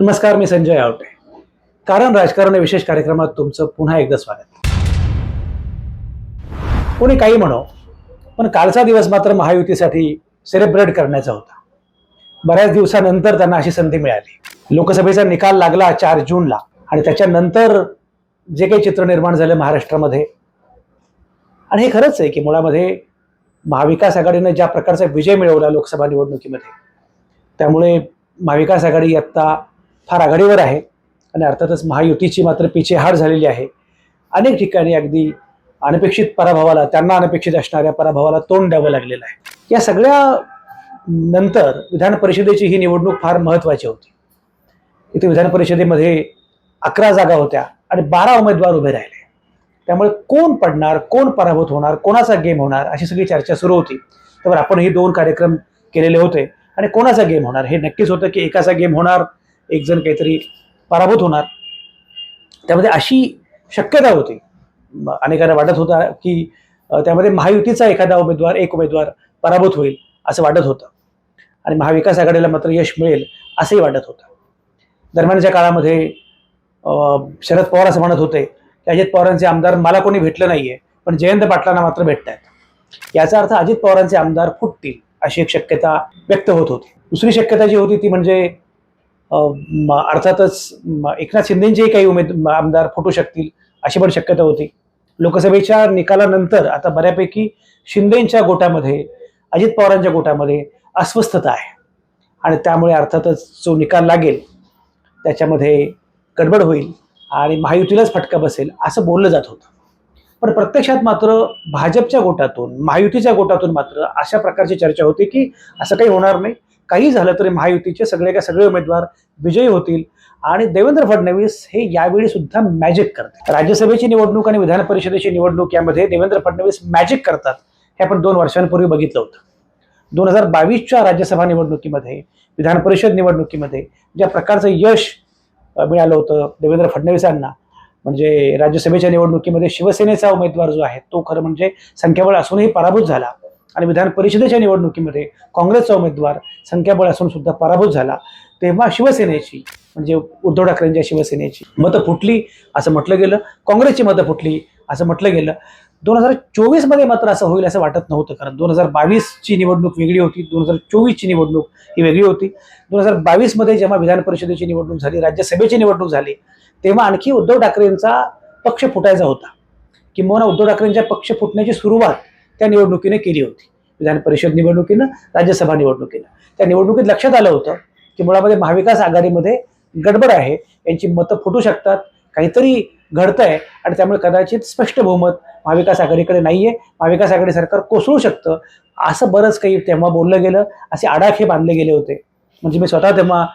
नमस्कार मी संजय आवटे. कारण राजकारण विशेष कार्यक्रमात तुमचं पुन्हा एकदा स्वागत. कोणी काही म्हणो पण कालचा दिवस मात्र महायुतीसाठी सेलिब्रेट करण्याचा होता. बऱ्याच दिवसानंतर त्यांना अशी संधी मिळाली. लोकसभेचा निकाल लागला चार जूनला आणि त्याच्यानंतर जे काही चित्र निर्माण झालं महाराष्ट्रामध्ये. आणि हे खरंच आहे की मुळामध्ये महाविकास आघाडीनं ज्या प्रकारचा विजय मिळवला लोकसभा निवडणुकीमध्ये त्यामुळे महाविकास आघाडी आत्ता फार आघाडीवर आहे आणि अर्थातच महायुतीची मात्र पिछेहाट झालेली आहे. अनेक ठिकाणी अगदी अनपेक्षित पराभवाला त्यांना अनपेक्षित असणाऱ्या पराभवाला तोंड द्यावं लागलेलं आहे. या सगळ्या नंतर विधान परिषदेची ही निवडणूक फार महत्त्वाची होती. इथे विधान परिषदेमध्ये अकरा जागा होत्या आणि बारा उमेदवार उभे राहिले. त्यामुळे कोण पडणार कोण पराभूत होणार कोणाचा गेम होणार अशी सगळी चर्चा सुरू होती. तर आपण ही दोन कार्यक्रम केलेले होते आणि कोणाचा गेम होणार हे नक्कीच होतं की एकाचा गेम होणार एक जण काहीतरी पराभूत होणार. त्यामध्ये अशी शक्यता होती. म- अनेकांना वाटत होता की त्यामध्ये महायुतीचा एखादा उमेदवार एक उमेदवार पराभूत होईल असं वाटत होतं. आणि महाविकास आघाडीला मात्र यश मिळेल असंही वाटत होतं. दरम्यानच्या काळामध्ये शरद पवार असं म्हणत होते की अजित पवारांचे आमदार मला कोणी भेटलं नाही आहे पण जयंत पाटलांना मात्र भेटत आहेत याचा अर्थ अजित पवारांचे आमदार फुटतील अशी एक शक्यता व्यक्त होत होती. दुसरी शक्यता जी होती ती म्हणजे अर्थातच एकनाथ शिंदेंचेही काही उमेद आमदार फुटू शकतील अशी पण शक्यता होती. लोकसभेच्या निकालानंतर आता बऱ्यापैकी शिंदेंच्या गोटामध्ये अजित पवारांच्या गोटामध्ये अस्वस्थता आहे. आणि त्यामुळे अर्थातच जो निकाल लागेल त्याच्यामध्ये गडबड होईल आणि महायुतीलाच फटका बसेल असं बोललं जात होतं. पण प्रत्यक्षात मात्र भाजपच्या गोटातून महायुतीच्या गोटातून मात्र अशा प्रकारची चर्चा होती की असं काही होणार नाही. काही झालं तरी महायुतीचे सगळे का सगळे उमेदवार विजयी होतील. आणि देवेंद्र फडणवीस हे यावेळी सुद्धा मॅजिक करतात. राज्यसभेची निवडणूक आणि विधान परिषदेची निवडणूक यामध्ये देवेंद्र फडणवीस मॅजिक करतात. हे आपण दोन वर्षांपूर्वी बघितलं होतं. दोन हजार बावीसच्या राज्यसभा निवडणुकीमध्ये विधान परिषद निवडणुकीमध्ये ज्या प्रकारचं यश मिळालं होतं देवेंद्र फडणवीसांना म्हणजे राज्यसभेच्या निवडणुकीमध्ये शिवसेनेचा उमेदवार जो आहे तो खरं म्हणजे संख्याबळ असूनही पराभूत झाला. आणि विधान परिषदेच्या निवडणुकीमध्ये काँग्रेसचा उमेदवार संख्याबळ असून सुद्धा पराभूत झाला. तेव्हा शिवसेनेची म्हणजे उद्धव ठाकरेंच्या शिवसेनेची मतं फुटली असं म्हटलं गेलं. काँग्रेसची मतं फुटली असं म्हटलं गेलं. दोन हजार चोवीसमध्ये मात्र असं होईल असं वाटत नव्हतं कारण दोन हजार बावीसची निवडणूक वेगळी होती. दोन हजार चोवीसची निवडणूक ही वेगळी होती. दोन हजार बावीसमध्ये जेव्हा विधान परिषदेची निवडणूक झाली राज्यसभेची निवडणूक झाली तेव्हा आणखी उद्धव ठाकरेंचा पक्ष फुटायचा होता. किंवा उद्धव ठाकरेंच्या पक्ष फुटण्याची सुरुवात त्या निवडणुकीने केली होती. विधान परिषद निवडणुकीनं राज्यसभा निवडणुकीनं. त्या निवडणुकीत लक्षात आलं होतं की मुळामध्ये महाविकास आघाडीमध्ये गडबड आहे. यांची मतं फुटू शकतात. काहीतरी घडतंय आणि त्यामुळे कदाचित स्पष्ट बहुमत महाविकास आघाडीकडे नाहीये. महाविकास आघाडी सरकार कोसळू शकतं. असं बरंच काही तेव्हा बोललं गेलं. असे आडाखे बांधले गेले होते. म्हणजे मी स्वतः तेव्हा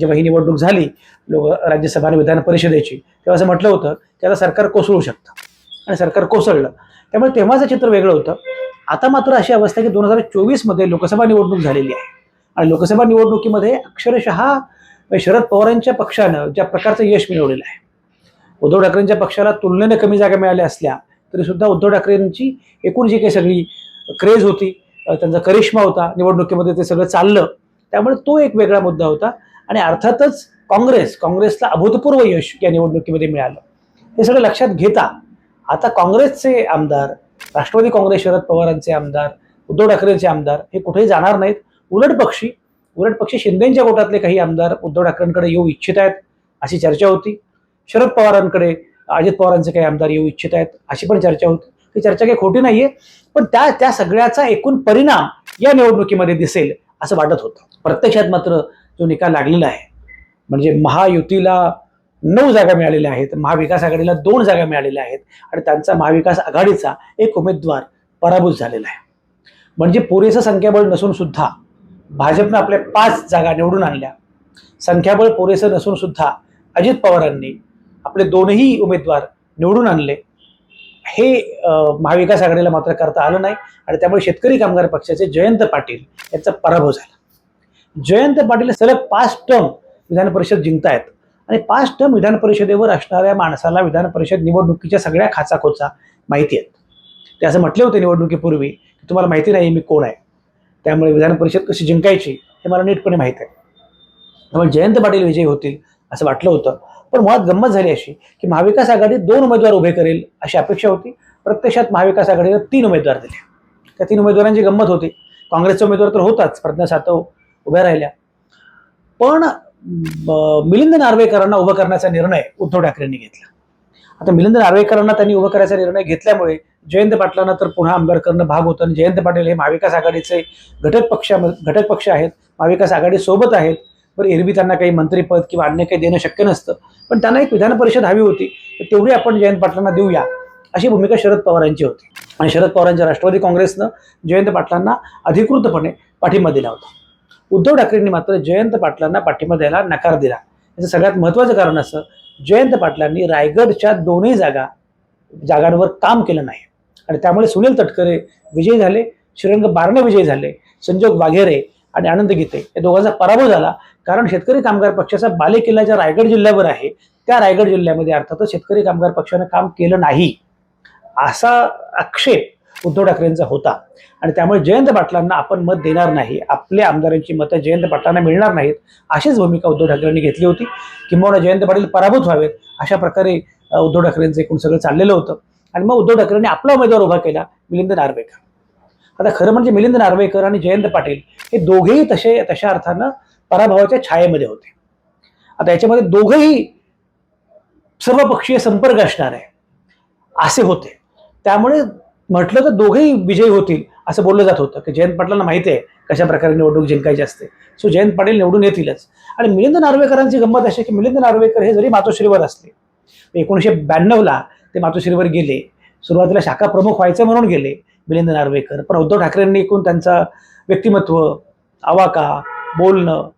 जेव्हा ही निवडणूक झाली लोक राज्यसभा आणि विधान परिषदेची तेव्हा असं म्हटलं होतं की आता सरकार कोसळू शकतं. आणि सरकार कोसळलं. त्यामुळे तेव्हाचं चित्र वेगळं होतं. आता मात्र अशी अवस्था आहे की दोन हजार चोवीसमध्ये लोकसभा निवडणूक झालेली आहे. आणि लोकसभा निवडणुकीमध्ये अक्षरशः शरद पवारांच्या पक्षानं ज्या प्रकारचं यश मिळवलेलं आहे उद्धव ठाकरेंच्या पक्षाला तुलनेने कमी जागा मिळाल्या असल्या तरीसुद्धा उद्धव ठाकरेंची एकूण जी काही सगळी क्रेज होती त्यांचा करिश्मा होता निवडणुकीमध्ये ते सगळं चाललं त्यामुळे तो एक वेगळा मुद्दा होता. आणि अर्थातच काँग्रेस काँग्रेसला अभूतपूर्व यश या निवडणुकीमध्ये मिळालं. हे सगळं लक्षात घेता आता काँग्रेसचे आमदार राष्ट्रवादी काँग्रेस शरद पवारांचे आमदार उद्धव ठाकरेंचे आमदार हे कुठेही जाणार नाहीत. उलट पक्षी उलट पक्षी शिंदेच्या गोटातले काही आमदार उद्धव ठाकरेंकडे येऊ इच्छित आहेत अशी चर्चा होती. शरद पवारांकडे अजित पवारांचे काही आमदार येऊ इच्छित आहेत अशी पण चर्चा होती. ही चर्चा काही खोटी नाहीये पण त्या त्या सगळ्याचा एकूण परिणाम या निवडणुकीमध्ये दिसेल असं वाटत होतं. प्रत्यक्षात मात्र जो निकाल लागलेला आहे म्हणजे महायुतीला नऊ जागा मिळालेल्या आहेत. महाविकास आघाडीला दोन जागा मिळालेल्या आहेत. आणि त्यांचा महाविकास आघाडीचा एक उमेदवार पराभूत झालेला आहे. म्हणजे पुरेसं संख्याबळ नसून सुद्धा भाजपनं आपल्या पाच जागा निवडून आणल्या. संख्याबळ पुरेसं नसून सुद्धा अजित पवारांनी आपले दोनही उमेदवार निवडून आणले. हे महाविकास आघाडीला मात्र करता आलं नाही. आणि त्यामुळे शेतकरी कामगार पक्षाचे जयंत पाटील यांचा पराभव झाला. जयंत पाटील सलग पाच टर्म विधान परिषद जिंकतायत. आणि पाच टर्म विधान परिषदेवर असणाऱ्या माणसाला विधान परिषद निवडणुकीच्या सगळ्या खाचाखोचा माहिती आहेत. ते असं म्हटले होते निवडणुकीपूर्वी की तुम्हाला माहिती नाही मी कोण आहे. त्यामुळे विधान परिषद कशी जिंकायची हे मला नीटपणे माहीत आहे. त्यामुळे जयंत पाटील विजयी होतील असं वाटलं होतं. पण मुळात गंमत झाली अशी की महाविकास आघाडी दोन उमेदवार उभे करेल अशी अपेक्षा होती. प्रत्यक्षात महाविकास आघाडीनं तीन उमेदवार दिले. त्या तीन उमेदवारांची गंमत होती. काँग्रेसचे उमेदवार तर होताच प्रज्ञा सातव उभ्या राहिल्या. पण मिलिंद नार्वेकरांना उभं करण्याचा निर्णय उद्धव ठाकरेंनी घेतला. आता मिलिंद नार्वेकरांना त्यांनी उभं करायचा निर्णय घेतल्यामुळे जयंत पाटलांना तर पुन्हा आंबेडकरनं भाग होतं आणि जयंत पाटील हे महाविकास आघाडीचे घटक पक्ष घटक पक्ष आहेत महाविकास आघाडी सोबत आहेत. बरं एरवी त्यांना काही मंत्रीपद किंवा अन्य काही देणं शक्य नसतं. पण त्यांना एक विधान परिषद हवी होती. तर तेवढी आपण जयंत पाटलांना देऊया अशी भूमिका शरद पवारांची होती. आणि शरद पवारांच्या राष्ट्रवादी काँग्रेसनं जयंत पाटलांना अधिकृतपणे पाठिंबा दिला होता. उद्धव ठाकरेंनी मात्र जयंत पाटलांना पाठिंबा द्यायला नकार दिला. याचं सगळ्यात महत्त्वाचं कारण असं जयंत पाटलांनी रायगडच्या दोन्ही जागा जागांवर काम केलं नाही. आणि त्यामुळे सुनील तटकरे विजयी झाले श्रीरंग बारणे विजयी झाले संजोग वाघेरे आणि आनंद गीते या दोघांचा पराभव झाला. कारण शेतकरी कामगार पक्षाचा बालेकिल्ला ज्या रायगड जिल्ह्यावर आहे त्या रायगड जिल्ह्यामध्ये अर्थातच शेतकरी कामगार पक्षानं काम केलं नाही. असा आक्षेप उद्धव ठाकरेंचा होता. आणि त्यामुळे जयंत पाटलांना आपण मत देणार नाही. आपल्या आमदारांची मतं जयंत पाटलांना मिळणार नाहीत अशीच भूमिका उद्धव ठाकरेंनी घेतली होती. किंबहुना जयंत पाटील पराभूत व्हावेत अशा प्रकारे उद्धव ठाकरेंचं एकूण सगळं चाललेलं होतं. आणि मग उद्धव ठाकरेंनी आपला उमेदवार उभा केला मिलिंद नार्वेकर. आता खरं म्हणजे मिलिंद नार्वेकर आणि जयंत पाटील हे दोघेही तसे तशा अर्थानं पराभवाच्या छायेमध्ये होते. आता याच्यामध्ये दोघेही सर्वपक्षीय संपर्क असणार आहे असे होते. त्यामुळे म्हटलं तर दोघेही विजयी होतील असं बोललं जात होतं की जयंत पाटलांना माहिती आहे कशा प्रकारे निवडणूक जिंकायची असते. सो जयंत पाटील निवडून येतीलच. आणि मिलिंद नार्वेकरांची गंमत अशी की मिलिंद नार्वेकर हे जरी मातोश्रीवर असले एकोणीसशे ब्याण्णवला ते मातोश्रीवर गेले सुरुवातीला शाखा प्रमुख व्हायचं म्हणून गेले मिलिंद नार्वेकर पण उद्धव ठाकरेंनी एकूण त्यांचा व्यक्तिमत्व आवाका बोलणं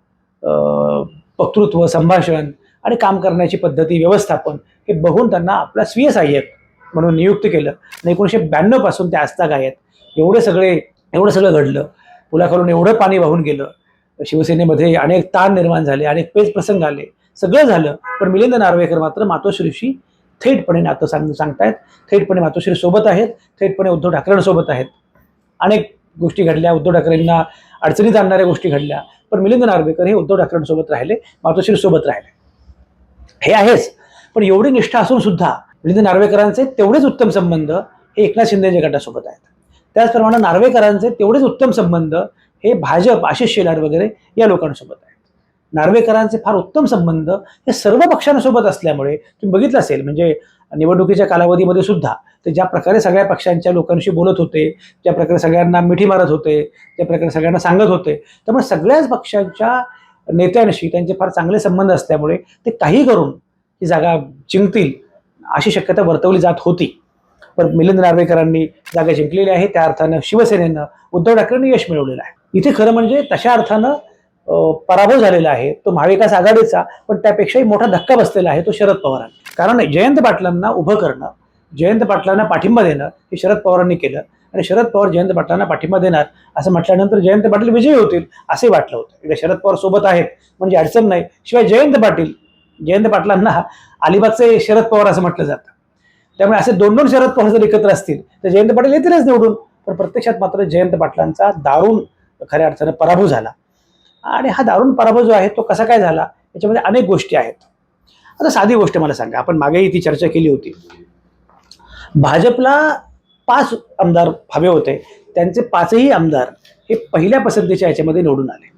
वक्तृत्व संभाषण आणि काम करण्याची पद्धती व्यवस्थापन हे बघून त्यांना आपला स्वीय सहाय्यक म्हणून नियुक्त केलं. आणि एकोणीसशे ब्याण्णवपासून ते आहेत. एवढे सगळे एवढं सगळं घडलं. पुलाखालून एवढं पाणी वाहून गेलं. शिवसेनेमध्ये अनेक ताण निर्माण झाले अनेक पेच प्रसंग आले. सगळं झालं. पण मिलिंद नार्वेकर मात्र मातोश्रीशी थेटपणे नातं सांग सांगतायत. थेटपणे मातोश्री सोबत आहेत. थेटपणे उद्धव ठाकरेंसोबत आहेत. अनेक गोष्टी घडल्या. उद्धव ठाकरेंना अडचणीत आणणाऱ्या गोष्टी घडल्या. पण मिलिंद नार्वेकर हे उद्धव ठाकरेंसोबत राहिले मातोश्री सोबत राहिले. हे आहेच. पण एवढी निष्ठा असून सुद्धा म्हणजे मिलिंद नार्वेकरांचे तेवढेच उत्तम संबंध हे एकनाथ शिंदेच्या गटासोबत आहेत. त्याचप्रमाणे नार्वेकरांचे तेवढेच उत्तम संबंध हे भाजप आशिष शेलार वगैरे या लोकांसोबत आहेत. नार्वेकरांचे फार उत्तम संबंध हे सर्व पक्षांसोबत असल्यामुळे तुम्ही बघितलं असेल म्हणजे निवडणुकीच्या कालावधीमध्ये सुद्धा ते ज्या प्रकारे सगळ्या पक्षांच्या लोकांशी बोलत होते ज्या प्रकारे सगळ्यांना मिठी मारत होते ज्या प्रकारे सगळ्यांना सांगत होते त्यामुळे सगळ्याच पक्षांच्या नेत्यांशी त्यांचे फार चांगले संबंध असल्यामुळे ते काही करून ही जागा जिंकतील अशी शक्यता वर्तवली जात होती. पण मिलिंद नार्वेकरांनी जागा जिंकलेली आहे. त्या अर्थानं शिवसेनेनं उद्धव ठाकरेंनी यश मिळवलेलं आहे. इथे खरं म्हणजे तशा अर्थानं पराभव झालेला आहे. तो महाविकास आघाडीचा पण त्यापेक्षाही मोठा धक्का बसलेला आहे तो शरद पवारांनी कारण जयंत पाटलांना उभं करणं जयंत पाटलांना पाठिंबा देणं हे शरद पवारांनी केलं. आणि शरद पवार जयंत पाटलांना पाठिंबा देणार असं म्हटल्यानंतर जयंत पाटील विजयी होतील असे वाटलं होतं. एकदा शरद पवार सोबत आहेत म्हणजे अडचण नाही. शिवाय जयंत पाटील जयंत पाटलांना अलिबागचे शरद पवार असं म्हटलं जातं. त्यामुळे असे दोन दोन शरद पवार जर एकत्र असतील तर जयंत पाटील येतीलच निवडून. पण प्रत्यक्षात मात्र जयंत पाटलांचा दारुण खऱ्या अर्थानं पराभव झाला. आणि हा दारुण पराभव जो आहे तो कसा काय झाला? याच्यामध्ये अनेक गोष्टी आहेत. आता साधी गोष्ट मला सांगा. आपण मागेही ती चर्चा केली होती. भाजपला पाच आमदार हवे होते. त्यांचे पाचही आमदार हे पहिल्या पसंतीच्या याच्यामध्ये निवडून आले.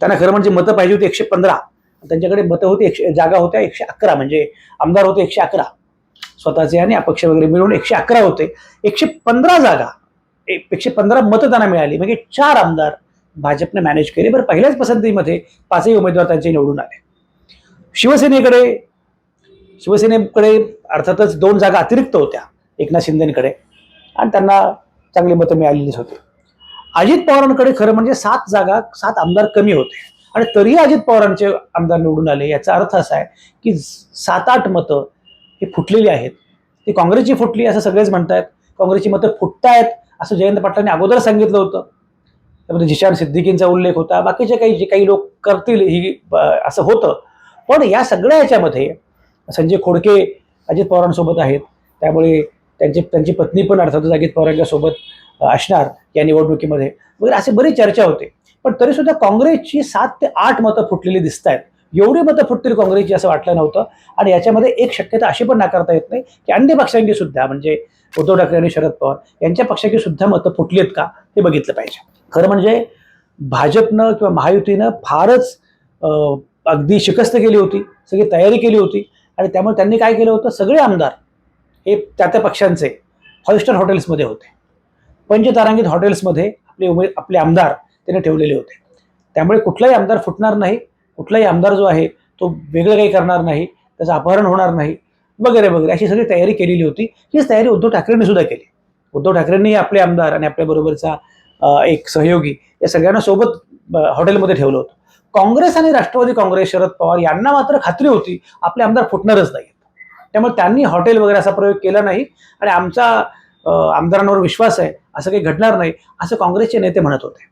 त्यांना खरं म्हणजे मतं पाहिजे होती एकशे पंधरा. त्यांच्याकडे मतं होती एकशे जागा होत्या एकशे अकरा म्हणजे आमदार होते एकशे अकरा. स्वतःचे आणि अपक्ष वगैरे मिळून एकशे अकरा होते. एकशे पंधरा जागा एकशे पंधरा मतं त्यांना मिळाली. म्हणजे चार आमदार भाजपने मॅनेज केले. बरं पहिल्याच पसंतीमध्ये पाचही उमेदवार त्यांचे निवडून आले. शिवसेनेकडे शिवसेनेकडे अर्थातच दोन जागा अतिरिक्त होत्या एकनाथ शिंदेकडे. आणि त्यांना चांगली मतं मिळालेलीच होती. अजित पवारांकडे खरं म्हणजे सात जागा सात आमदार कमी होते. आणि तरीही अजित पवारांचे आमदार निवडून आले याचा अर्थ असा आहे की सात आठ मतं ही फुटलेली आहेत. ती काँग्रेसची फुटली असं सगळेच म्हणतायत. काँग्रेसची मतं फुटतायत असं जयंत पाटलांनी अगोदर सांगितलं होतं. त्यामध्ये जिशान सिद्दीकींचा उल्लेख होता. बाकीचे काही जे काही लोक करतील ही असं होतं. पण या सगळ्या याच्यामध्ये संजय खोडके अजित पवारांसोबत आहेत. त्यामुळे त्यांची त्यांची पत्नी पण अर्थातच अजित पवारांच्या सोबत असणार या निवडणुकीमध्ये. वगैरे असे बरीच चर्चा होते. पण तरी सुद्धा काँग्रेसची सात ते आठ मतं फुटलेली दिसत आहेत एवढी मतं फुटतील काँग्रेसची असं वाटलं नव्हतं. आणि याच्यामध्ये एक शक्यता अशी पण नाकारता येत नाही की अन्य पक्षांची सुद्धा म्हणजे उद्धव ठाकरे आणि शरद पवार यांच्या पक्षाची सुद्धा मतं फुटली आहेत का हे बघितलं पाहिजे. खरं म्हणजे भाजपनं किंवा महायुतीनं फारच अगदी शिकस्त केली होती सगळी तयारी केली होती आणि त्यामुळे त्यांनी काय केलं होतं? सगळे आमदार हे त्या त्या पक्षांचे फाईव्ह स्टार हॉटेल्समध्ये होते. पंचतारांकित हॉटेल्समध्ये आपले उमे आपले आमदार त्याने ठेवलेले होते. त्यामुळे कुठलाही आमदार फुटणार नाही कुठलाही आमदार जो आहे तो वेगळं काही करणार नाही त्याचं अपहरण होणार नाही वगैरे वगैरे अशी सगळी तयारी केलेली होती. हीच तयारी उद्धव ठाकरेंनी सुद्धा केली. उद्धव ठाकरेंनी आपले आमदार आणि आपल्याबरोबरचा एक सहयोगी या सगळ्यांना सोबत हॉटेलमध्ये ठेवलं होतं. काँग्रेस आणि राष्ट्रवादी काँग्रेस शरद पवार यांना मात्र खात्री होती आपले आमदार फुटणारच नाहीत. त्यामुळे त्यांनी हॉटेल वगैरे असा प्रयोग केला नाही आणि आमचा आमदारांवर विश्वास आहे असं काही घडणार नाही असं काँग्रेसचे नेते म्हणत होते.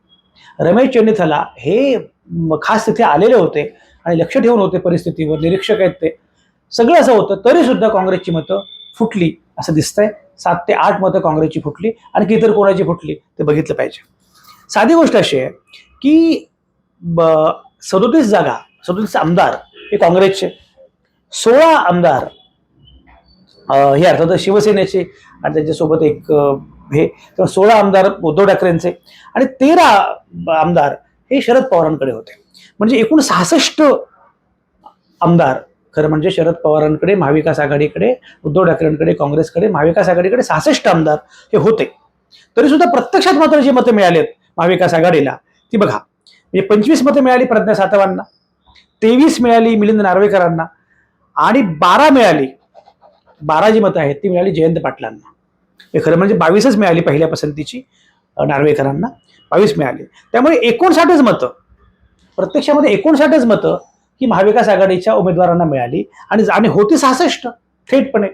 रमेश चेन्नीथला हे खास तिथे आलेले होते आणि लक्ष ठेवून होते परिस्थितीवर निरीक्षक आहेत ते. सगळं असं होतं तरी सुद्धा काँग्रेसची मतं फुटली असं दिसतंय. सात ते आठ मतं काँग्रेसची फुटली आणि इतर कोणाची फुटली ते बघितलं पाहिजे. साधी गोष्ट अशी आहे की सदोतीस जागा सदोतीस आमदार हे काँग्रेसचे. सोळा आमदार हे अर्थात शिवसेनेचे आणि त्यांच्यासोबत एक हे तर सोळा आमदार उद्धव ठाकरेंचे आणि तेरा आमदार हे शरद पवारांकडे होते. म्हणजे एकूण सहासष्ट आमदार खरं म्हणजे शरद पवारांकडे महाविकास आघाडीकडे उद्धव ठाकरेंकडे काँग्रेसकडे महाविकास आघाडीकडे सहासष्ट आमदार हे होते. तरी सुद्धा प्रत्यक्षात मात्र जी मतं मिळाली आहेत महाविकास आघाडीला ती बघा. म्हणजे पंचवीस मतं मिळाली प्रज्ञा सातवांना तेवीस मिळाली मिलिंद नार्वेकरांना आणि बारा मिळाली बारा जी मतं आहेत ती मिळाली जयंत पाटलांना. हे खरं म्हणजे बावीसच मिळाली पहिल्या पसंतीची नार्वेकरांना. बावीस मिळाली. त्यामुळे एकोणसाठच मतं प्रत्यक्षामध्ये एकोणसाठच मतं ही महाविकास आघाडीच्या उमेदवारांना मिळाली आणि आणि होती सहासष्ट थेटपणे.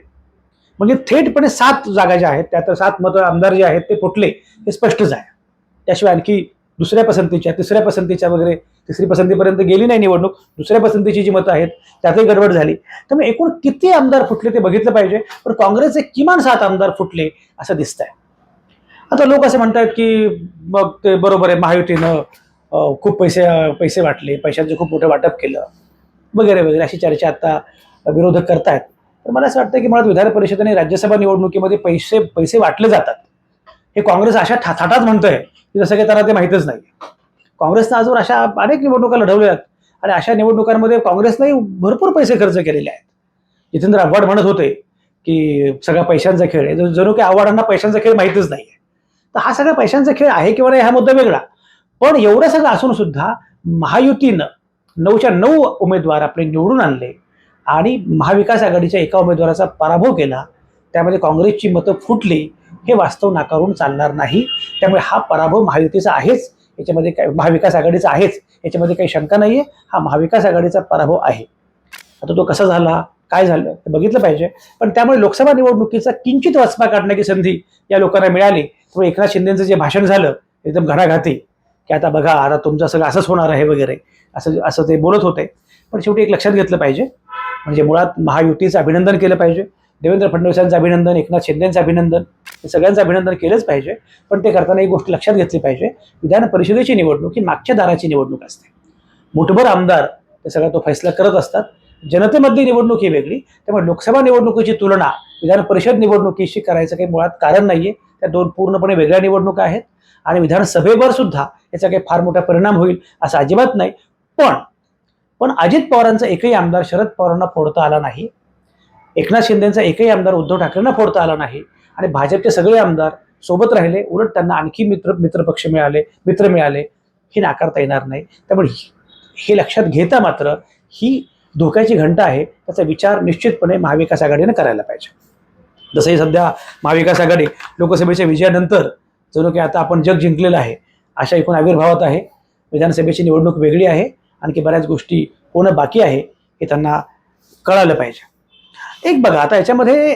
म्हणजे थेटपणे सात जागा ज्या आहेत त्यात सात मतं आमदार जे आहेत ते फुटले हे स्पष्टच आहे. त्याशिवाय आणखी दुसऱ्या पसंतीच्या तिसऱ्या पसंतीच्या वगैरे तिसरी पसंतीपर्यंत गेली नाही निवडणूक दुसऱ्या पसंतीची जी मतं आहेत त्यातही गडबड झाली. त्यामुळे एकूण किती आमदार फुटले ते बघितलं पाहिजे पण काँग्रेसचे किमान सात आमदार फुटले असं दिसतंय. आता लोक असे म्हणतात की मग ते बरोबर आहे महायुतीनं खूप पैसे पैसे वाटले पैशांचं खूप मोठं वाटप केलं वगैरे वगैरे अशी चर्चा आता विरोधक करतायत. तर मला असं वाटतं की मुळात विधान परिषद आणि राज्यसभा निवडणुकीमध्ये पैसे पैसे वाटले जातात. हे काँग्रेस अशा थाटात म्हणतंय की जसं काही त्यांना ते माहीतच नाही काँग्रेसनं आजवर अशा अनेक निवडणुका लढवल्यात आणि अशा निवडणुकांमध्ये काँग्रेसनंही भरपूर पैसे खर्च केलेले आहेत. जितेंद्र आव्हाड म्हणत होते की सगळा पैशांचा खेळ आहे. जणू की आव्हाडांना पैशांचा खेळ माहीतच नाही तर हा सगळा पैशांचा खेळ आहे किंवा नाही हा मुद्दा वेगळा. पण एवढं सगळं असून सुद्धा महायुतीनं नऊच्या नऊ उमेदवार आपले निवडून आणले आणि महाविकास आघाडीच्या एका उमेदवाराचा पराभव केला. त्यामध्ये काँग्रेसची मतं फुटली. हे वास्तव नाकारून चालणार नाही. त्यामुळे हा पराभव महायुतीचा आहेच. याच्यामध्ये काय महाविकास आघाडीचा आहेच. याच्यामध्ये काही शंका नाही आहे हा महाविकास आघाडीचा पराभव आहे. आता तो कसा झाला काय झालं ते बघितलं पाहिजे. पण त्यामुळे लोकसभा निवडणुकीचा किंचित वचपा काढण्याची संधी या लोकांना मिळाली. त्यामुळे एकनाथ शिंदेचं जे भाषण झालं एकदम घराघाती की आता बघा आता तुमचं सगळं असंच होणार आहे वगैरे. असं असं ते बोलत होते. पण शेवटी एक लक्षात घेतलं पाहिजे. म्हणजे मुळात महायुतीचं अभिनंदन केलं पाहिजे. देवेंद्र फडणवीसांचं अभिनंदन एकनाथ शिंदेचं अभिनंदन हे सगळ्यांचं अभिनंदन केलंच पाहिजे पण ते करताना एक गोष्ट लक्षात घेतली पाहिजे विधान परिषदेची निवडणूक ही मागच्या दाराची निवडणूक असते. मुठभर आमदार ते सगळा तो फैसला करत असतात जनतेमधली निवडणूक ही वेगळी त्यामुळे लोकसभा निवडणुकीची तुलना विधान परिषद निवडणुकीशी करायचं काही मुळात कारण नाहीये त्या दोन पूर्णपणे वेगळ्या निवडणुका आहेत आणि विधानसभेवर सुद्धा याचा काही फार मोठा परिणाम होईल असं अजिबात नाही पण पण अजित पवारांचा एकही आमदार शरद पवारांना फोडता आला नाही एकनाथ शिंदेचा एकही आमदार उद्धव ठाकरेंना फोडता आला नाही. आणि भाजपचे सगळे आमदार सोबत राहिले उलट त्यांना आणखी मित्र मित्रपक्ष मिळाले मित्र मिळाले हे नाकारता येणार नाही. त्यामुळे हे लक्षात घेता मात्र ही धोक्याची घंटा आहे त्याचा विचार निश्चितपणे महाविकास आघाडीनं करायला पाहिजे. जसंही सध्या महाविकास आघाडी लोकसभेच्या विजयानंतर जणू की आता आपण जग जिंकलेलं आहे अशा एकूण आविर्भावात आहे. विधानसभेची निवडणूक वेगळी आहे आणखी बऱ्याच गोष्टी होणं बाकी आहे हे त्यांना कळालं पाहिजे. एक बघा आता याच्यामध्ये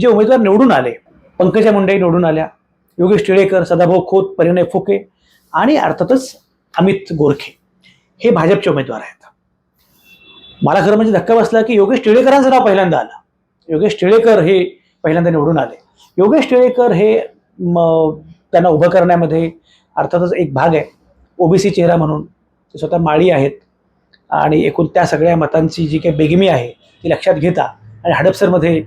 जे उमेदवार निवडून आले पंकजा मुंडे निवडून आल्या योगेश टिळेकर सदाभाऊ खोत परिणय फुके आणि अर्थातच अमित गोरखे हे भाजपचे उमेदवार आहेत. मला खरं म्हणजे धक्का बसला की योगेश टिळेकरांचं नाव पहिल्यांदा आलं. योगेश टिळेकर हे पहिल्यांदा निवडून आले. योगेश टिळेकर हे म, त्यांना उभं करण्यामध्ये अर्थातच एक भाग आहे. ओबीसी चेहरा म्हणून. ते स्वतः माळी आहेत. आणि एकूण त्या सगळ्या मतांची जी काही बेगमी आहे ती लक्षात घेता. आणि हडपसरमध्ये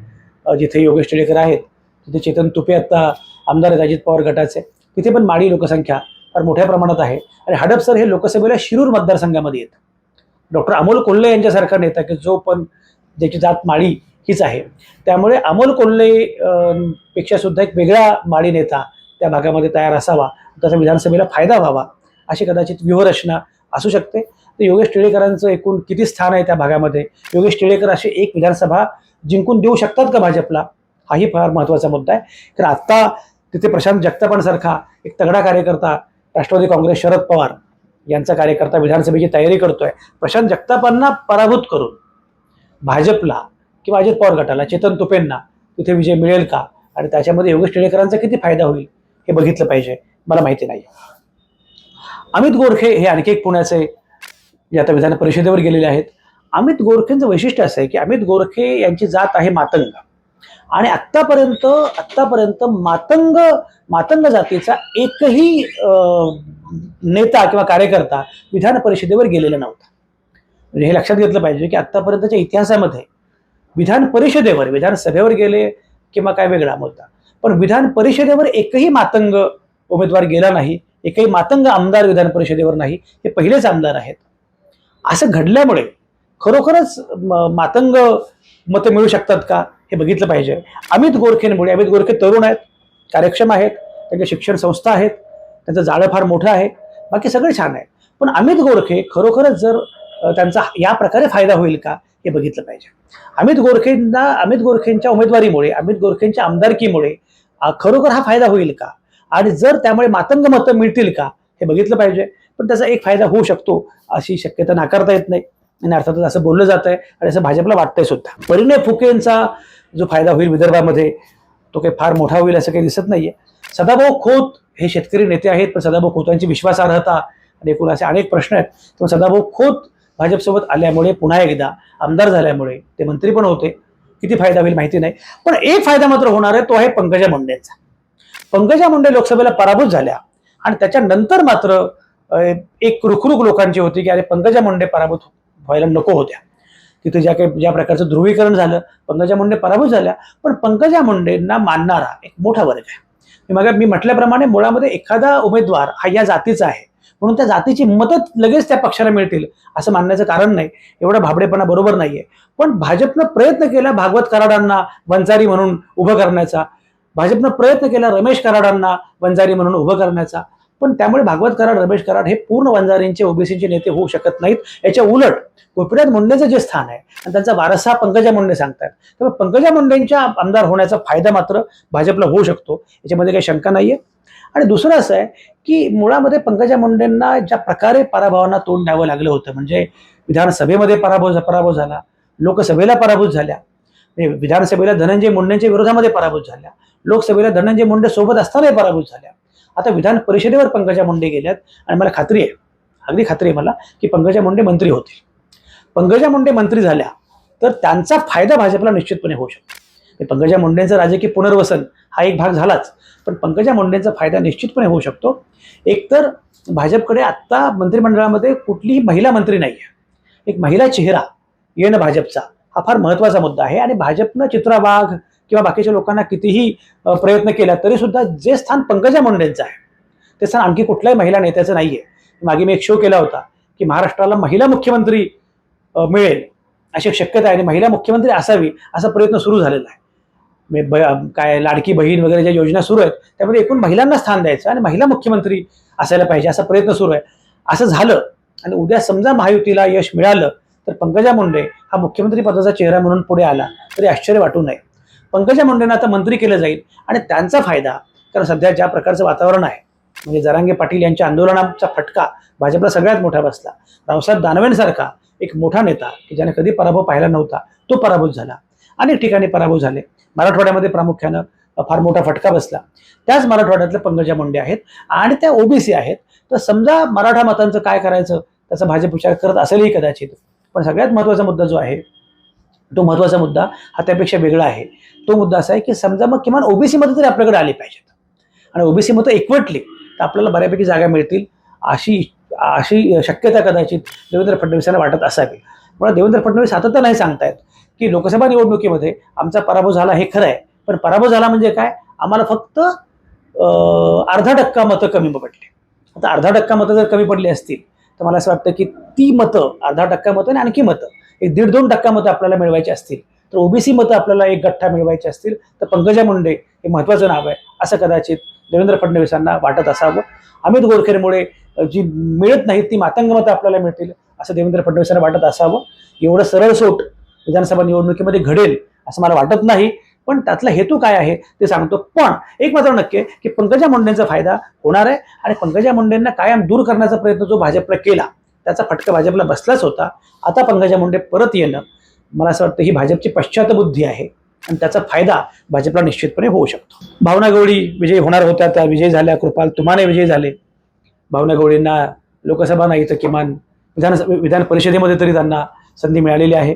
जिथे योगेश टिळेकर आहेत तिथे चेतन तुपे आत्ता आमदार आहेत अजित पवार गटाचे तिथे पण माळी लोकसंख्या फार मोठ्या प्रमाणात आहे. आणि हडपसर हे लोकसभेला शिरूर मतदारसंघामध्ये येतं. डॉक्टर अमोल कोल्हे यांच्यासारखा नेता की जो पण ज्याची जात माळी हीच आहे. त्यामुळे अमोल कोल्हे पेक्षा सुद्धा एक वेगळा माळी नेता त्या भागामध्ये तयार असावा त्याचा विधानसभेला फायदा व्हावा अशी कदाचित व्यूहरचना असू शकते. तर योगेश टिळेकरांचं एकूण किती स्थान आहे त्या भागामध्ये? योगेश टिळेकर अशी एक विधानसभा जिंकून देऊ शकतात का भाजपला? हाही फार महत्त्वाचा मुद्दा आहे. कारण आत्ता तिथे प्रशांत जगतापांसारखा एक तगडा कार्यकर्ता राष्ट्रवादी काँग्रेस शरद पवार यांचा कार्यकर्ता विधानसभेची तयारी करतोय. प्रशांत जगतापांना पराभूत करून भाजपला किंवा अजित पवार गटाला चेतन तुपेंना तिथे विजय मिळेल का? आणि त्याच्यामध्ये योगेश टिळेकरांचा किती फायदा होईल हे बघितलं पाहिजे. मला माहिती नाही अमित गोरखे हे आणखी एक पुण्याचे जे आता विधान परिषदेवर गेलेले आहेत. अमित गोरखेंचं वैशिष्ट्य असं आहे की अमित गोरखे यांची जात आहे मातंग. आणि आत्तापर्यंत आत्तापर्यंत मातंग मातंग जातीचा एकही नेता किंवा कार्यकर्ता विधान परिषदेवर गेलेला नव्हता. म्हणजे हे लक्षात घेतलं पाहिजे की आत्तापर्यंतच्या इतिहासामध्ये विधान परिषदेवर विधानसभेवर गेले किंवा काय वेगळा मुद्दा. पण विधान परिषदेवर एकही मातंग उमेदवार गेला नाही एकही मातंग आमदार विधान परिषदेवर नाही हे पहिलेच आमदार आहेत. असं घडल्यामुळे खरोखरच मातंग मतं मिळू शकतात का? हे बघितलं पाहिजे. अमित गोरखेंमुळे अमित गोरखे तरुण आहेत कार्यक्षम आहेत त्यांच्या शिक्षण संस्था आहेत त्यांचं जाळं फार मोठं आहे बाकी सगळे छान आहे पण अमित गोरखे खरोखरच जर त्यांचा या प्रकारे फायदा होईल का? हे बघितलं पाहिजे. अमित गोरखेंना अमित गोरखेंच्या उमेदवारीमुळे अमित गोरखेंच्या आमदारकीमुळे खरोखर हा फायदा होईल का? आणि जर त्यामुळे मातंग मतं मिळतील का? हे बघितलं पाहिजे. पण त्याचा एक फायदा होऊ शकतो अशी शक्यता नाकारता येत नाही. आणि अर्थातच असं बोललं जात आहे आणि असं भाजपला वाटतंय सुद्धा. परिणय फुकेंचा जो फायदा होईल विदर्भामध्ये तो काही फार मोठा होईल असं काही दिसत नाहीये. सदाभाऊ खोत हे शेतकरी नेते आहेत पण सदाभाऊ खोतांची विश्वासार्हता आणि एकूण असे अनेक प्रश्न आहेत. पण सदाभाऊ खोत भाजपसोबत आल्यामुळे पुन्हा एकदा आमदार झाल्यामुळे ते मंत्री पण होते. किती फायदा होईल माहिती नाही. पण एक फायदा मात्र होणार आहे तो आहे पंकजा मुंडेंचा. पंकजा मुंडे लोकसभेला पराभूत झाल्या आणि त्याच्यानंतर मात्र एक रुखरुख लोकांची होती की अरे पंकजा मुंडे पराभूत व्हायला नको होत्या. तिथे ज्या काही ज्या प्रकारचं ध्रुवीकरण झालं पंकजा मुंडे पराभूत झाल्या पण पंकजा मुंडेंना मानणारा एक मोठा वर्ग आहे. मी मग मी म्हटल्याप्रमाणे मुळामध्ये एखादा उमेदवार हा या जातीचा आहे. म्हणून त्या जातीची मदत लगेच त्या पक्षाला मिळतील असं मानण्याचं कारण नाही. एवढा भाबडेपणा बरोबर नाहीये. पण भाजपनं प्रयत्न केला भागवत कराडांना वंजारी म्हणून उभं करण्याचा. भाजपनं प्रयत्न केला रमेश कराडांना वंजारी म्हणून उभं करण्याचा. पण त्यामुळे भागवत कराड रमेश कराड हे पूर्ण वंजारींचे ओबीसीचे नेते होऊ शकत नाहीत. याच्या उलट गोपीनाथ मुंडेचं जे स्थान आहे आणि त्यांचा वारसा पंकजा मुंडे सांगतात त्यामुळे पंकजा मुंडेंच्या आमदार होण्याचा फायदा मात्र भाजपला होऊ शकतो. याच्यामध्ये काही शंका नाहीये. आणि दुसरं असं आहे की मुळामध्ये पंकजा मुंडेंना ज्या प्रकारे पराभवांना तोंड द्यावं लागलं होतं म्हणजे विधानसभेमध्ये पराभव पराभव झाला लोकसभेला पराभूत झाल्या म्हणजे विधानसभेला धनंजय मुंडेंच्या विरोधामध्ये पराभूत झाल्या लोकसभेला धनंजय मुंडे सोबत असतानाही पराभूत झाल्या आता विधान परिषदेवर पंकजा मुंडे गेल्यात आणि मला खात्री आहे अगदी खात्री आहे मला की पंकजा मुंडे मंत्री होतील. पंकजा मुंडे मंत्री झाल्या तर त्यांचा फायदा भाजपला निश्चितपणे होऊ शकतो. पंकजा मुंडेंचं राजकीय पुनर्वसन हा एक भाग झालाच पण पंकजा मुंडेंचा फायदा निश्चितपणे होऊ शकतो. एकतर भाजपकडे आत्ता मंत्रिमंडळामध्ये कुठलीही महिला मंत्री नाही आहे एक महिला चेहरा येणं भाजपचा हा फार महत्त्वाचा मुद्दा आहे आणि भाजपनं चित्रा वाघ किंवा बाकीच्या लोकांना कितीही प्रयत्न केला तरी सुद्धा जे स्थान पंकजा मुंडेंचं आहे ते स्थान आणखी कुठल्याही महिला नेत्याचं नाही आहे मागे मी एक शो केला होता की महाराष्ट्राला महिला मुख्यमंत्री मिळेल अशी शक्यता आहे आणि महिला मुख्यमंत्री असावी असा प्रयत्न सुरू झालेला आहे. ब- काय लाडकी बहीण वगैरे ज्या योजना सुरू आहेत त्यामध्ये एकूण महिलांना स्थान द्यायचं आणि महिला मुख्यमंत्री असायला पाहिजे असा प्रयत्न सुरू आहे. असं झालं आणि उद्या समजा महायुतीला यश मिळालं तर पंकजा मुंडे हा मुख्यमंत्री पदाचा चेहरा म्हणून पुढे आला तरी आश्चर्य वाटू नये. पंकजा मुंडेंना आता मंत्री केलं जाईल आणि त्यांचा फायदा कारण सध्या ज्या प्रकारचं वातावरण आहे म्हणजे जरांगे पाटील यांच्या आंदोलनाचा फटका भाजपला सगळ्यात मोठा बसला. रावसाहेब दानवेंसारखा एक मोठा नेता की ज्याने कधी पराभव पाहिला नव्हता तो पराभूत झाला. अनेक ठिकाणी पराभव झाले. मराठवाड्यामध्ये प्रामुख्यानं फार मोठा फटका बसला. त्याच मराठवाड्यातल्या पंकजा मुंडे आहेत आणि त्या ओबीसी आहेत. तर समजा मराठा मतांचं काय करायचं? त्याचा भाजप विचार करत असेलही कदाचित. पण सगळ्यात महत्त्वाचा मुद्दा जो आहे तो महत्त्वाचा मुद्दा हा त्यापेक्षा वेगळा आहे. तो मुद्दा असा आहे की समजा मग किमान ओबीसी मतं तरी आपल्याकडे आली पाहिजेत. आणि ओबीसी मतं एकवटली तर आपल्याला बऱ्यापैकी जागा मिळतील अशी अशी शक्यता कदाचित देवेंद्र फडणवीसांना वाटत असावी. मुळात देवेंद्र फडणवीस सातत्यानं नाही सांगतायत की लोकसभा निवडणुकीमध्ये आमचा पराभव झाला हे खरं आहे. पण पराभव झाला म्हणजे काय? आम्हाला फक्त अर्धा टक्का मतं कमी पडली. आता अर्धा टक्का मतं जर कमी पडली असतील तर मला असं वाटतं की ती मतं अर्धा टक्का मतं आणि आणखी मतं एक दीड दोन टक्का मतं आपल्याला मिळवायची असतील. तर ओबीसी मतं आपल्याला एक गठ्ठा मिळवायची असतील. तर पंकजा मुंडे हे महत्त्वाचं नाव आहे. असं कदाचित देवेंद्र फडणवीसांना वाटत असावं. अमित गोरखेरमुळे जी मिळत नाहीत ती मातंग मतं आपल्याला मिळतील असं देवेंद्र फडणवीसांना वाटत असावं. एवढं सरळ सोट विधानसभा निवडणुकीमध्ये घडेल असं मला वाटत नाही. पण त्यातला हेतू काय आहे ते सांगतो. पण एक मात्र नक्की की पंकजा मुंडेंचा फायदा होणार आहे आणि पंकजा मुंडेंना कायम दूर करण्याचा प्रयत्न जो भाजपला केला त्याचा फटका भाजपला बसलाच होता. आता पंकजा मुंडे परत येणं मला असं वाटतं ही भाजपची पश्चातबुद्धी आहे आणि त्याचा फायदा भाजपला निश्चितपणे होऊ शकतो. भावना गवळी विजयी होणार होत्या त्या विजयी झाल्या. कृपाल तुमाने विजयी झाले. भावना गवळींना लोकसभा नाही तर किमान विधानसभा विधान परिषदेमध्ये तरी त्यांना संधी मिळालेली आहे.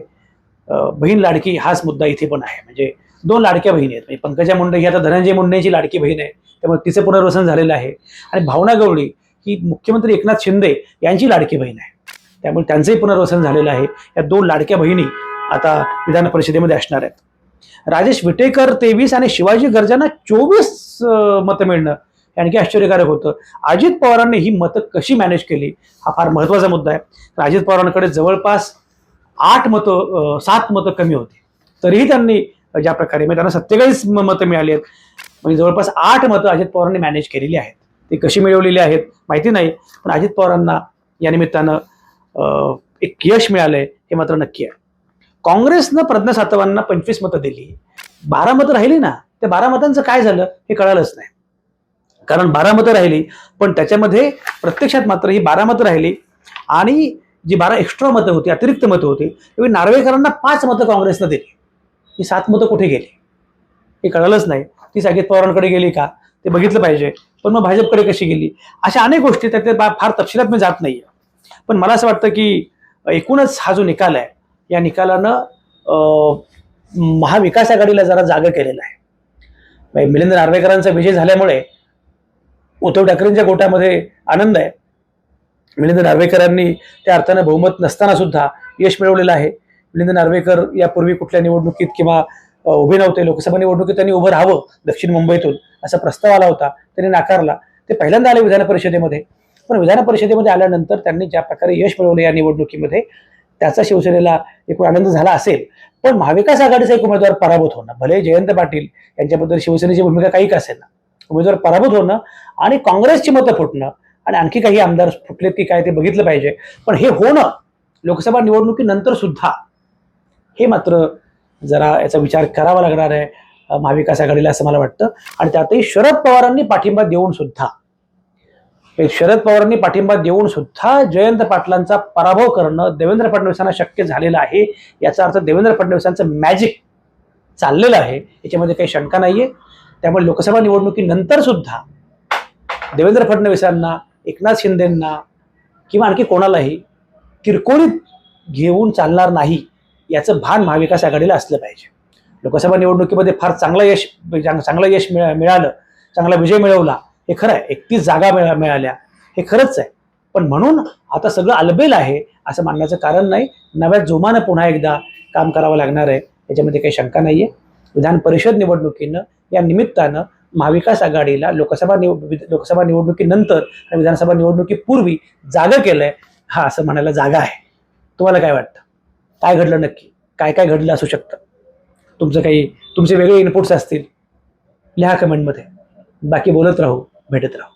बहीण लाडकी हाच मुद्दा इथे पण आहे. म्हणजे दोन लाडक्या बहिणी आहेत. म्हणजे पंकजा मुंडे ही आता धनंजय मुंडेची लाडकी बहीण आहे. त्यामुळे तिचं पुनर्वसन झालेलं आहे. आणि भावना गवळी की मुख्यमंत्री एकनाथ शिंदे यांची लाडकी बहीण आहे. त्यामुळे त्यांचंही पुनर्वसन झालेलं आहे. या दोन लाडक्या बहिणी आता विधान परिषदेमध्ये असणार आहेत. राजेश विटेकर तेवीस आणि शिवाजी गर्जांना चोवीस मतं मिळणं हे आणखी आश्चर्यकारक होतं. अजित पवारांनी ही मतं कशी मॅनेज केली हा फार महत्त्वाचा मुद्दा आहे. अजित पवारांकडे जवळपास आठ मतं सात मतं कमी होती. तरीही त्यांनी ज्या प्रकारे म्हणजे त्यांना सत्तेचाळीस मतं मिळाली आहेत. म्हणजे जवळपास आठ मतं अजित पवारांनी मॅनेज केलेली आहेत. ती कशी मिळवलेली आहेत माहिती नाही पण अजित पवारांना या निमित्तानं एक यश मिळालंय हे मात्र नक्की आहे. काँग्रेसनं प्रज्ञा सातवांना पंचवीस मतं दिली. बारा मतं राहिली ना त्या बारा मतांचं काय झालं हे कळालंच नाही. कारण बारा मतं राहिली पण त्याच्यामध्ये प्रत्यक्षात मात्र ही बारा मतं राहिली आणि जी बारा एक्स्ट्रा मतं होती अतिरिक्त मतं होती त्यावेळी नार्वेकरांना पाच मतं काँग्रेसनं दिली. ही सात मतं कुठे गेली? हे कळालंच नाही. ती अजित पवारांकडे गेली का? ते बघितलं पाहिजे. पण मग भाजपकडे कशी गेली? अशा अनेक गोष्टी त्यात फार तपशिलात मी जात नाही पण मला असं वाटतं की एकूणच हा जो निकाल आहे या निकालानं अं, महाविकास आघाडीला जरा जागा केलेला आहे. म्हणजे मिलिंद नार्वेकरांचा विजय झाल्यामुळे उद्धव ठाकरेंच्या गोट्यामध्ये आनंद आहे. मिलिंद नार्वेकरांनी त्या अर्थानं बहुमत नसताना सुद्धा यश मिळवलेलं आहे. मिलिंद नार्वेकर यापूर्वी कुठल्या निवडणुकीत किंवा उभे नव्हते. लोकसभा निवडणुकीत त्यांनी उभं राहावं दक्षिण मुंबईतून असा प्रस्ताव आला होता. त्यांनी नाकारला. ते पहिल्यांदा आले विधान परिषदेमध्ये. पण विधान परिषदेमध्ये आल्यानंतर त्यांनी ज्या प्रकारे यश मिळवलं या निवडणुकीमध्ये त्याचा शिवसेनेला एकूण आनंद झाला असेल. पण महाविकास आघाडीचा एक उमेदवार पराभूत होणं भले जयंत पाटील यांच्याबद्दल शिवसेनेची भूमिका काही का असेल ना उमेदवार पराभूत होणं आणि काँग्रेसची मतं फुटणं आणि आणखी काही आमदार फुटलेत की काय ते बघितलं पाहिजे. पण हे होणं लोकसभा निवडणुकीनंतर सुद्धा हे मात्र जरा याचा विचार करावा लागणार आहे महाविकास आघाडीला असं मला वाटतं. आणि त्यातही शरद पवारांनी पाठिंबा देऊन सुद्धा हे शरद पवारांनी पाठिंबा देऊन सुद्धा जयंत पाटलांचा पराभव करणं देवेंद्र फडणवीसांना शक्य झालेलं आहे. याचा अर्थ देवेंद्र फडणवीसांचं मॅजिक चाललेलं आहे. याच्यामध्ये काही शंका नाहीये. त्यामुळे लोकसभा निवडणुकीनंतर सुद्धा देवेंद्र फडणवीसांना एकनाथ शिंदेंना किंवा आणखी कोणालाही किरकोळीत घेऊन चालणार नाही. याचं भान महाविकास आघाडीला असलं पाहिजे. लोकसभा निवडणुकीमध्ये फार चांगलं यश चांगलं यश मिळा मिळालं चांगला विजय मिळवला हे खरं आहे. एकतीस जागा मिळा मिळाल्या हे खरंच आहे. पण म्हणून आता सगळं अलबेल आहे असं मानण्याचं कारण नाही. नव्या जोमानं पुन्हा एकदा काम करावं लागणार आहे. याच्यामध्ये काही शंका नाही आहे विधान परिषद निवडणुकीनं या निमित्तानं महाविकास आघाडीला लोकसभा निव लोकसभा निवडणुकीनंतर आणि विधानसभा निवडणुकीपूर्वी जागा केलंय हा असं म्हणायला जागा आहे. तुम्हाला काय वाटतं? काय घडलं नक्की? काय काय घडलं असू शकतं? तुमचं काही तुमचे वेगळे इनपुट्स असतील लिहा कमेंटमध्ये बाकी बोलत राहू भेटत राहू.